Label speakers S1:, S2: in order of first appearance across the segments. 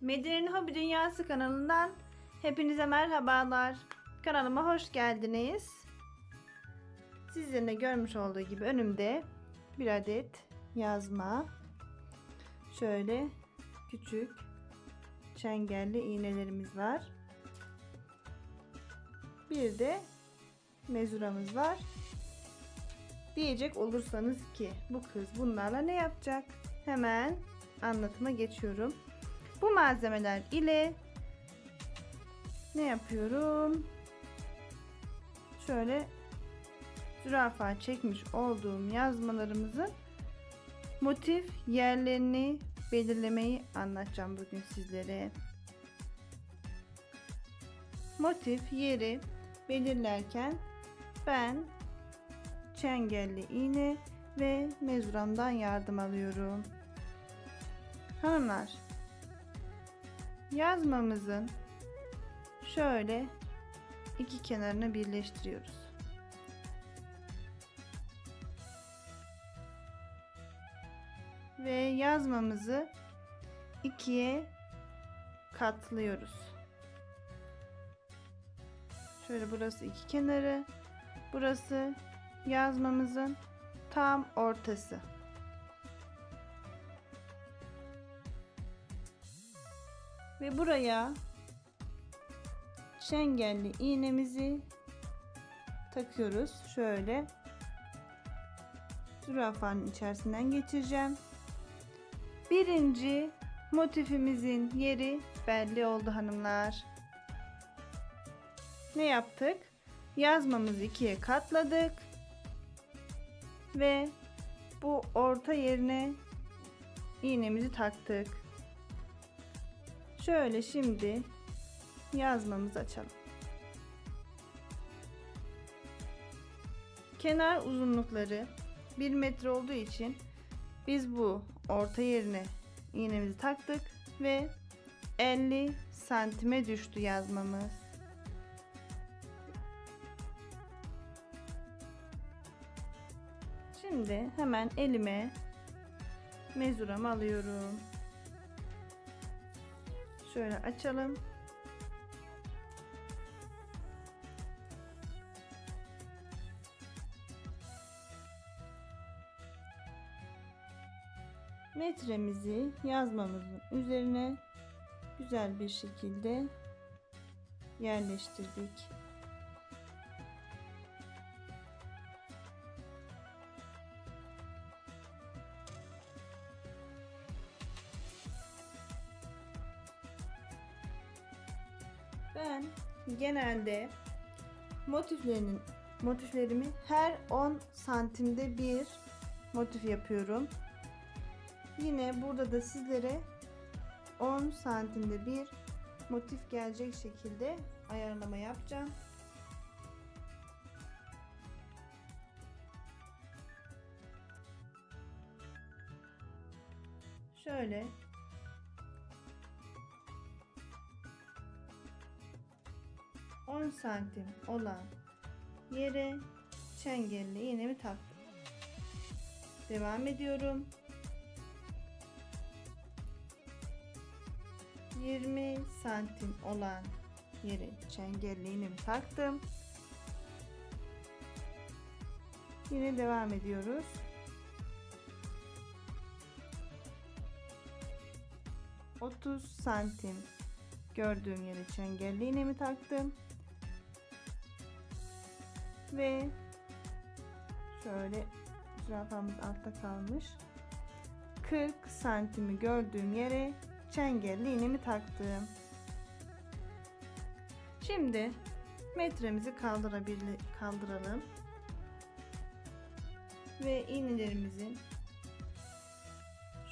S1: Medine'nin Hobi Dünyası kanalından hepinize merhabalar. Kanalıma hoş geldiniz. Sizlerin de görmüş olduğu gibi önümde bir adet yazma. Şöyle küçük çengelli iğnelerimiz var. Bir de mezuramız var. Diyecek olursanız ki bu kız bunlarla ne yapacak? Hemen anlatıma geçiyorum. Bu malzemeler ile ne yapıyorum? Şöyle zürafa çekmiş olduğum yazmalarımızın motif yerlerini belirlemeyi anlatacağım bugün sizlere. Motif yeri belirlerken ben çengelli iğne ve mezuramdan yardım alıyorum. Hanımlar, yazmamızın şöyle iki kenarını birleştiriyoruz. Ve yazmamızı ikiye katlıyoruz. Şöyle burası iki kenarı, burası yazmamızın tam ortası. Ve buraya şengelli iğnemizi takıyoruz. Şöyle zürafanın içerisinden geçireceğim. Birinci motifimizin yeri belli oldu hanımlar. Ne yaptık? Yazmamızı ikiye katladık. Ve bu orta yerine iğnemizi taktık. Şöyle şimdi yazmamızı açalım. Kenar uzunlukları 1 metre olduğu için biz bu orta yerine iğnemizi taktık ve 50 santime düştü yazmamız. Şimdi hemen elime mezuramı alıyorum. Şöyle açalım. Metremizi yazmamızın üzerine güzel bir şekilde yerleştirdik. Ben genelde motiflerinin motiflerimi her 10 santimde bir motif yapıyorum. Yine burada da sizlere 10 santimde bir motif gelecek şekilde ayarlama yapacağım. Şöyle 10 santim olan yere çengelli iğnemi taktım. Devam ediyorum. 20 santim olan yere çengelli iğnemi taktım. Yine devam ediyoruz. Otuz santim gördüğüm yere çengelli iğnemi taktım ve şöyle zürafamız altta kalmış. 40 santimi gördüğüm yere çengelli iğnemi taktım. Şimdi metremizi kaldıralım. Ve iğnelerimizin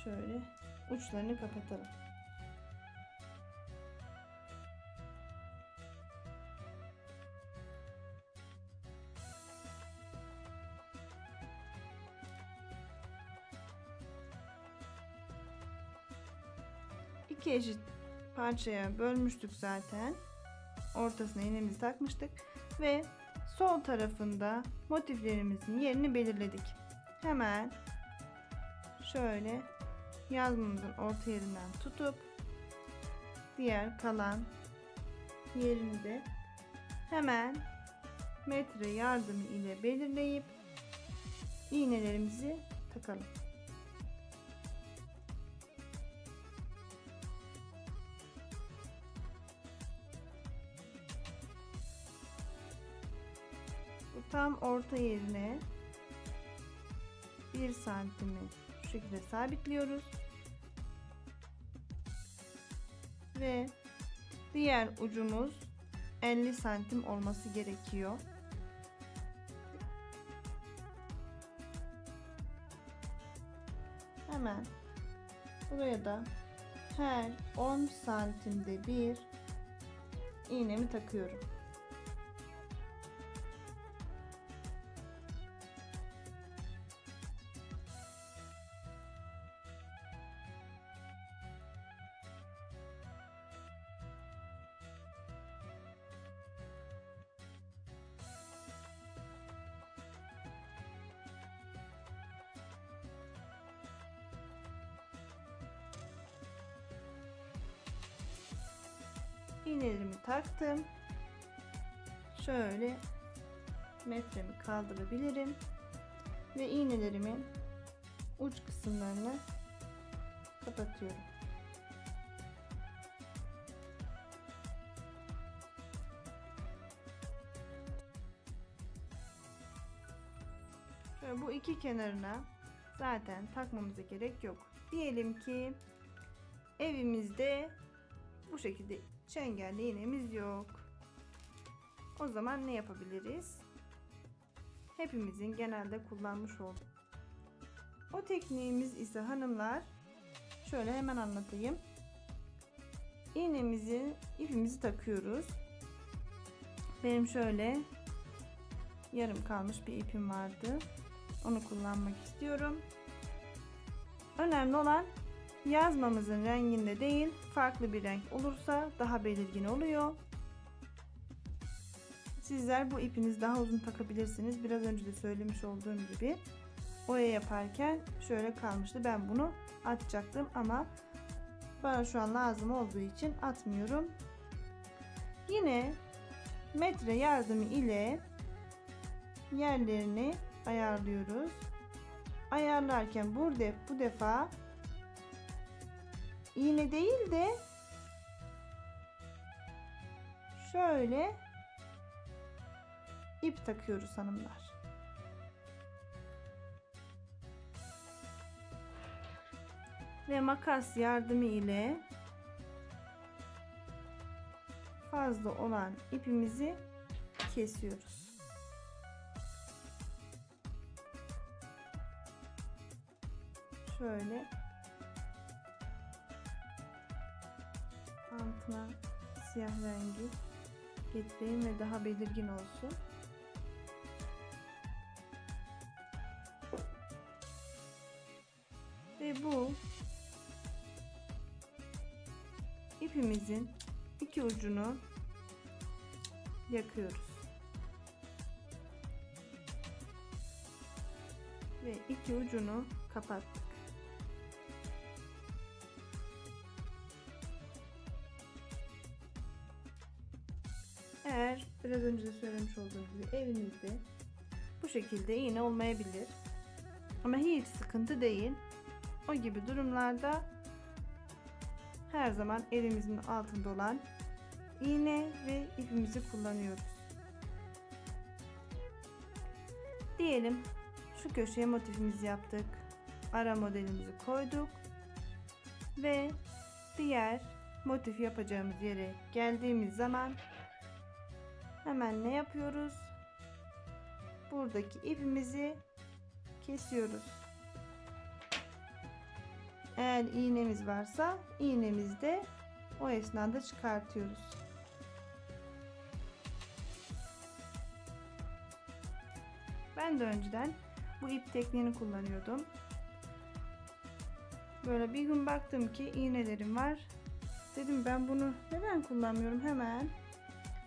S1: şöyle uçlarını kapatalım eşit parçaya bölmüştük zaten. Ortasına iğnemizi takmıştık ve sol tarafında motiflerimizin yerini belirledik. Hemen şöyle yazmamızın orta yerinden tutup diğer kalan yerini de hemen metre yardımı ile belirleyip iğnelerimizi takalım. Tam orta yerine 1 santimi şu şekilde sabitliyoruz. Ve diğer ucumuz 50 santim olması gerekiyor. Hemen buraya da her 10 santimde bir iğnemi takıyorum. İğnelerimi taktım. Şöyle metremi kaldırabilirim. Ve iğnelerimin uç kısımlarını kapatıyorum. Şöyle bu iki kenarına zaten takmamıza gerek yok. Diyelim ki evimizde bu şekilde çengelli iğnemiz yok. O zaman ne yapabiliriz? Hepimizin genelde kullanmış olduğu. O tekniğimiz ise hanımlar şöyle hemen anlatayım. İğnemizi, ipimizi takıyoruz. Benim şöyle yarım kalmış bir ipim vardı. Onu kullanmak istiyorum. Önemli olan yazmamızın renginde değil farklı bir renk olursa daha belirgin oluyor. Sizler bu ipinizi daha uzun takabilirsiniz. Biraz önce de söylemiş olduğum gibi oya yaparken şöyle kalmıştı. Ben bunu atacaktım ama bana şu an lazım olduğu için atmıyorum. Yine metre yardımı ile yerlerini ayarlıyoruz. Ayarlarken burada bu defa iğne değil de şöyle ip takıyoruz hanımlar. Ve makas yardımı ile fazla olan ipimizi kesiyoruz. Şöyle altına siyah rengi getireyim ve daha belirgin olsun. Ve bu ipimizin iki ucunu yakıyoruz. Ve iki ucunu kapattık. Söylemiş olduğum gibi evinizde bu şekilde iğne olmayabilir. Ama hiç sıkıntı değil. O gibi durumlarda her zaman elimizin altında olan iğne ve ipimizi kullanıyoruz. Diyelim şu köşeye motifimizi yaptık. Ara modelimizi koyduk. Ve diğer motif yapacağımız yere geldiğimiz zaman hemen ne yapıyoruz? Buradaki ipimizi kesiyoruz. Eğer iğnemiz varsa iğnemizi de o esnada çıkartıyoruz. Ben de önceden bu ip tekniğini kullanıyordum. Böyle bir gün baktım ki iğnelerim var. Dedim ben bunu neden kullanmıyorum hemen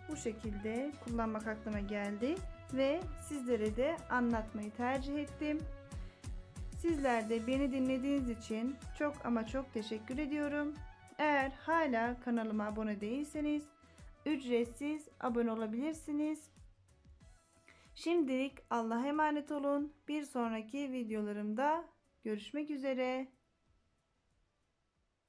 S1: bu şekilde kullanmak aklıma geldi ve sizlere de anlatmayı tercih ettim. Sizler de beni dinlediğiniz için çok ama çok teşekkür ediyorum. Eğer hala kanalıma abone değilseniz ücretsiz abone olabilirsiniz. Şimdilik Allah'a emanet olun. Bir sonraki videolarımda görüşmek üzere.